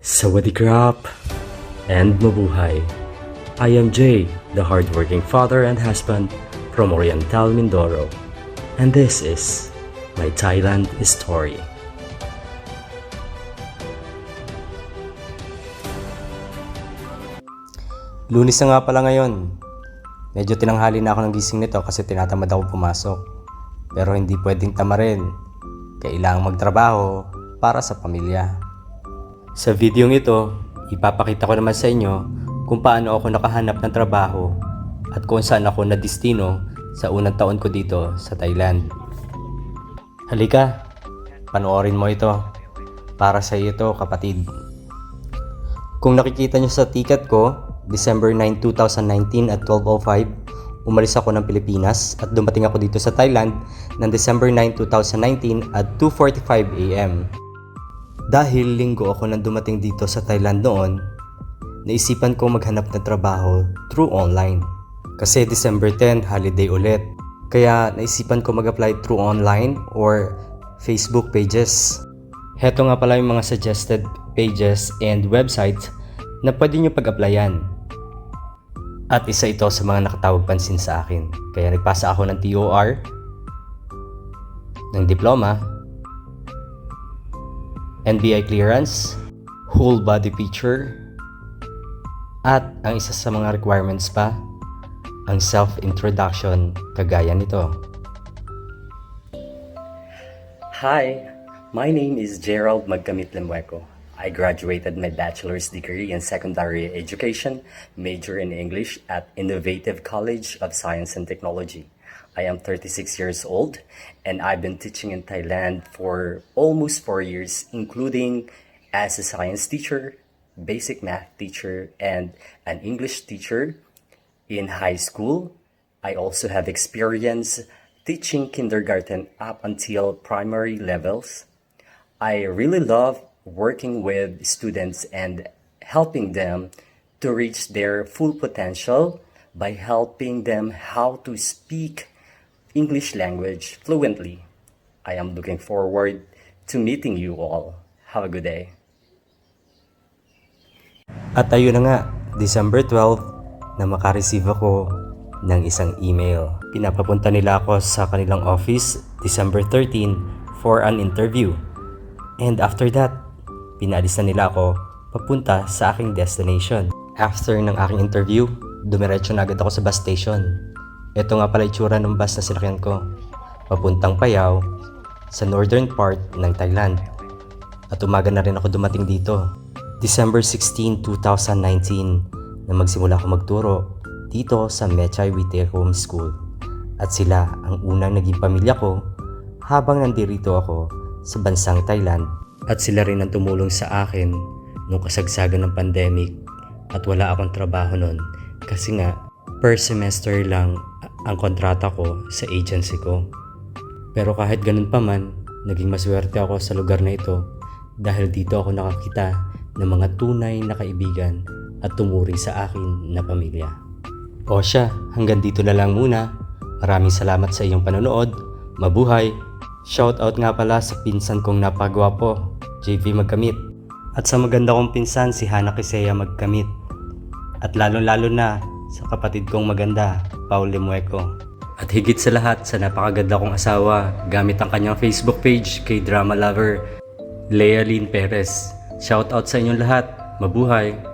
Sawadee and mabuhay. I am Jay, the hardworking father and husband from Oriental Mindoro, and this is my Thailand story. Lunis na nga pala ngayon. Medyo tinanghali na ako ng gising nito kasi tinatamad ako pumasok. Pero hindi pwedeng tamarin. Kailangang magtrabaho para sa pamilya. Sa video ito, ipapakita ko naman sa inyo kung paano ako nakahanap ng trabaho at kung saan ako na destino sa unang taon ko dito sa Thailand. Halika, panoorin mo ito. Para sa iyo ito, kapatid. Kung nakikita nyo sa ticket ko, December 9, 2019 at 12.05, umalis ako ng Pilipinas at dumating ako dito sa Thailand ng December 9, 2019 at 2.45 a.m. Dahil linggo ako nang dumating dito sa Thailand noon, naisipan ko maghanap ng trabaho through online. Kasi December 10, holiday ulit. Kaya naisipan ko mag-apply through online or Facebook pages. Heto nga pala yung mga suggested pages and websites na pwede nyo pag-applyan. At isa ito sa mga nakatawag pansin sa akin. Kaya nagpasa ako ng TOR, ng diploma, NBI clearance, whole body picture, at ang isa sa mga requirements pa, ang self-introduction kagaya nito. Hi, my name is Gerald Magkamit Lemueco. I graduated my bachelor's degree in secondary education, major in English at Innovative College of Science and Technology. I am 36 years old and I've been teaching in Thailand for almost four years, including as a science teacher, basic math teacher, and an English teacher in high school. I also have experience teaching kindergarten up until primary levels. I really love working with students and helping them to reach their full potential by helping them how to speak English language fluently. I am looking forward to meeting you all. Have a good day. At ayun na nga, December 12 na makareceive ako ng isang email. Pinapapunta nila ako sa kanilang office December 13 for an interview. And after that, pinaalis na nila ako papunta sa aking destination. After ng aking interview, dumiretso na agad ako sa bus station. Ito nga pala itsura ng bus na sinakyan ko. Papuntang Payao sa northern part ng Thailand. At umaga na rin ako dumating dito. December 16, 2019 na magsimula ako magturo dito sa Mechay Witekum School. At sila ang unang naging pamilya ko habang nandirito ako sa bansang Thailand. At sila rin ang tumulong sa akin nung kasagsagan ng pandemic at wala akong trabaho nun kasi nga per semester lang ang kontrata ko sa agency ko. Pero kahit ganun pa man, naging maswerte ako sa lugar na ito dahil dito ako nakakita ng mga tunay na kaibigan at tumuring sa akin na pamilya. O siya, hanggang dito na lang muna. Maraming salamat sa iyong panonood. Mabuhay! Shoutout nga pala sa pinsan kong napagwapo, JV Magkamit. At sa maganda kong pinsan, si Hana Kisea Magkamit. At lalo-lalo na sa kapatid kong maganda, Paul Lemueco. At higit sa lahat sa napakaganda kong asawa gamit ang kanyang Facebook page kay drama lover Lea Lynn Perez. Shoutout sa inyong lahat. Mabuhay!